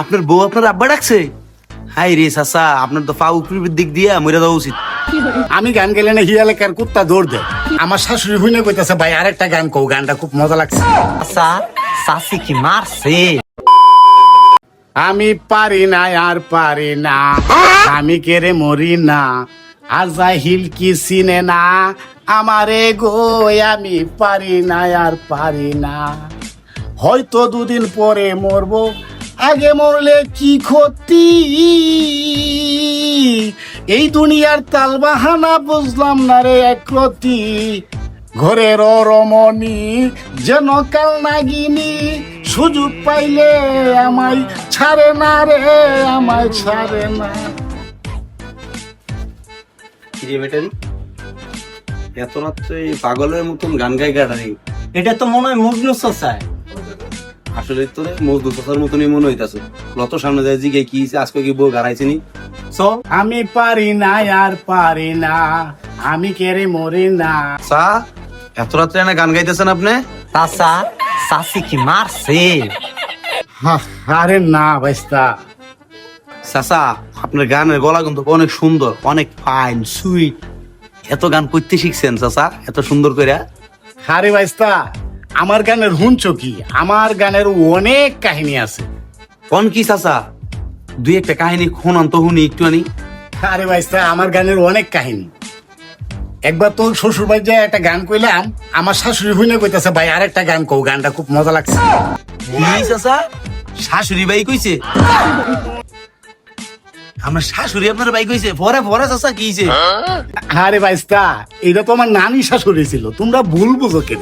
আপনার বউ আপনার আব্বা ডাকছে? হাই রে চাচা আপনার তো পা উপরের দিক দিয়ে মরে দেওয়া উচিত। আমি গান গেলে না হিয়া এলাকার কুত্তা দৌড় দেয়। আমার শাশুড়ি হুইনে কইতাছে ভাই আরেকটা গান কও গানটা খুব মজা লাগছে। চাচা চাচি কি মারছে? আমি পারি না আর পারি না। আমি কেড়ে মরি না? আজাহিল কি চিনে না? আমারে গো আমি পারি না আর পারি না। হয়তো দুদিন পরে মরবো। আগে মরলে কি ক্ষতি? এই দুনিয়ার তাল বাহানা বুঝলাম না রে একরতি ঘরের রমণী যেন কাল নাগিনী, সুযোগ পাইলে আমায় ছাড়ে না রে, আমায় ছাড়ে না। এত রাত্রে পাগলের মতন গান গাই গাড়াই এটা তো মনে হয় মজনু চাচায় আসলে তোরে মজদুর মতনই মনে হইতাছে। কত সামনে যায় জিগে কি আজকে কি বউ গাড়াইছে নি? চল। আমি পারি না আর পারি না আমি কেড়ে মরি না। চা এত রাত্রে না গান গাইতেছেন আপনি? চাচা চাচি কি মারছে? আরে না চাচা আপনার গানের গলা কিন্তু অনেক সুন্দর অনেক ফাইন সুইট এত গান করতে শিখছেন চাচা এত সুন্দর করে আরে বাইস্তা আমার গানের হুঞ্চ কি? আমার গানের অনেক কাহিনী আছে। কোন কি চাচা? দুই একটা কাহিনী শোনান তো শুনি একটু আনি। আরে বাইস্তা আমার গানের অনেক কাহিনী। একবার তো শ্বশুর বাড়ি যায় একটা গান কইলাম আমার শাশুড়ি হুইনে কইতাছে ভাই আরেকটা গান কও গানটা খুব মজা লাগছে। চাচা? শাশুড়ি বাই কইছে? আমার শাশুড়ি আপনার বাই কইছে পরে পরে চাচা কি হইছে? আরে বাইস্তা এটা তো আমার নানি শাশুড়ি ছিল। তোমরা ভুল বুঝো কেন?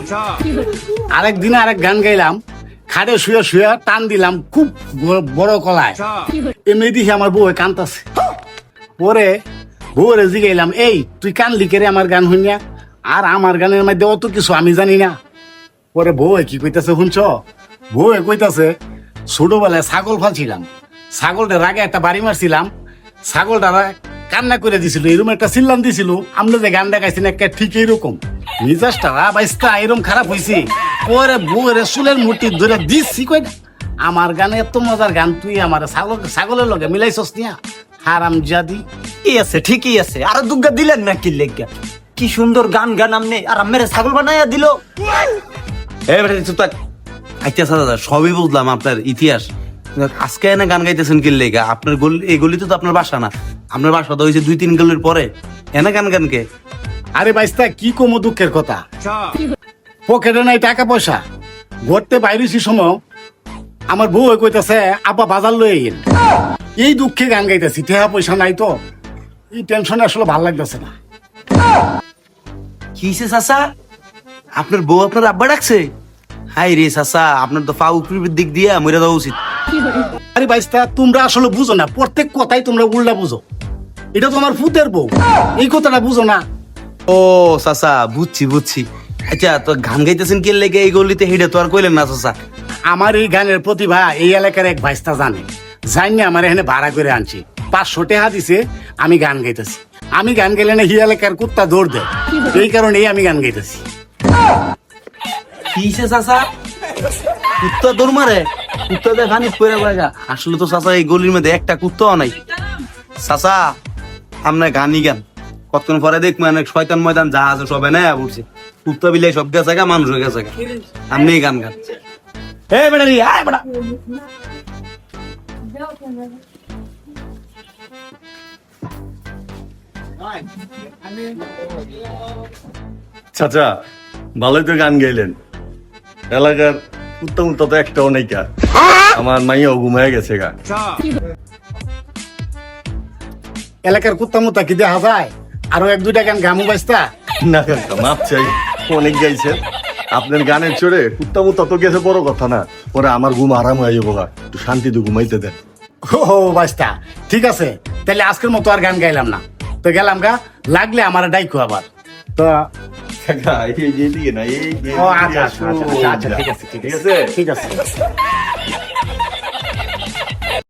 আরেক দিন আরেক গান গাইলাম খাটে শুয়ে শুয়ে টান দিলাম খুব বড় কলায় এমনি দেখি আমার বউ কান্তাছে। পরে বউরে জিগাইলাম এই তুই কানলি কে রে আমার গান শুনিয়া? আর আমার গানের মধ্যে অত কিছু আমি জানি না। পরে বউ কি কইতাছে শুনছ? বউ কইতাছে ছোটবেলায় ছাগল ফালছিলাম ছাগলটা রাগে একটা বাড়ি মারছিলাম ছাগলটা কান্না করে দিছিল এরকম একটা চিল্লান দিছিল আমরা যে গানটা গাইছেন একটা ঠিক এইরকম। মিজাজটা বাইস্তা এরকম খারাপ হয়েছে পরে বউরে চুলের মুটি ধরে দিচ্ছি কই। আমার গানে এত মজার গান তুই আমার ছাগল ছাগলের লগে মিলাইছস নিয়া? হারাম জাদি। কি আছে ঠিকই আছে। আর দুর্গা দিলেন না কি লেগা? কি সুন্দর গান গান আমনে। আর মেরে ছাগল বানাইয়া দিল। এই বেটা চুপ থাক আচ্ছা দাদা সবই বুঝলাম আপনার ইতিহাস। আজকে এনে গান গাইতেছেন কি লেগা? আপনার গলি এই গলিতে তো আপনার বাসা না। আপনার বাসা তো হয়েছে দুই তিন গলির পরে। এনে গান গান কে? আরে বাইস্তা কি কমো দুঃখের কথা? পকেটে নাই টাকা পয়সা ঘরতে বাইরেছি সময় আমার বউ কইতাছে আব্বা বাজার লই আইন এই দুঃখে গান গাইতেছি টাকা পয়সা নাই তো। এই টেনশনে আসলে ভালো লাগতেছে না। কিসে চাচা? আপনার বউ আপনার আব্বা ডাকছে? হাই রে চাচা আপনার তো পা উপরের দিক দিয়ে মরে দেওয়া উচিত। আরে বাইস্তা তোমরা আসলে বুঝো না প্রত্যেক কথাই তোমরা উল্টা বুঝো। এটা তো আমার ফুতের বউ এই কথাটা বুঝো না। ও চাচা বুঝছি বুঝছি। আচ্ছা তো গান গাইতেছেন কি লেগে এই গলিতে? হেঁটে তো আর কইলেন না চাচা আমার এই গানের প্রতিভা এই এলাকার এক ভাইস্তা জানে। জানি আমার এখানে ভাড়া করে আনছি। পাঁচশো টাকা দিছে আমি গান গাইতেছি। আমি গান গেলে না হি এলাকার কুত্তা দৌড় দেয়। এই কারণেই আমি গান গাইতেছি। কিসে চাচা কুত্তা দৌড় মারে? কুত্তা পরে লাগা আসলে তো চাচা এই গলির মধ্যে একটা কুত্তাও নাই। চাচা আপনার গানই গান। কতক্ষণ পরে দেখ মানে শয়তান ময়দান যা আছে সবে না উঠছে কুত্তা বিলাই সব গেছে গা মানুষ গেছে গা। আপনি গান গান। এ বেটা রে আয় বেটা। চাচা ভালোই তো গান গাইলেন। এলাকার তো একটাও নেই কা। আমার মাইয়াও ঘুমায় গেছে গা। এলাকার কুত্তা মুত্তা কি দেখা যায়? আরও এক দুইটা গান গামু বাইস্তা না কাকা মাপ চাই। অনেক গাইছেন আপনার গানের চড়ে কুত্তা মুত্তা তো গেছে বড় কথা না। পরে আমার ঘুম আরাম হয়ে যাব গা। একটু শান্তিতে ঘুমাইতে দেন। ও বাইস্তা ঠিক আছে তাহলে আজকের মতো আর গান গাইলাম না। তো গেলাম গা লাগলে আমার ডাইকো আবার। তো এই যে এদিকে না এই আচ্ছা আচ্ছা। আচ্ছা ঠিক আছে ঠিক আছে ঠিক আছে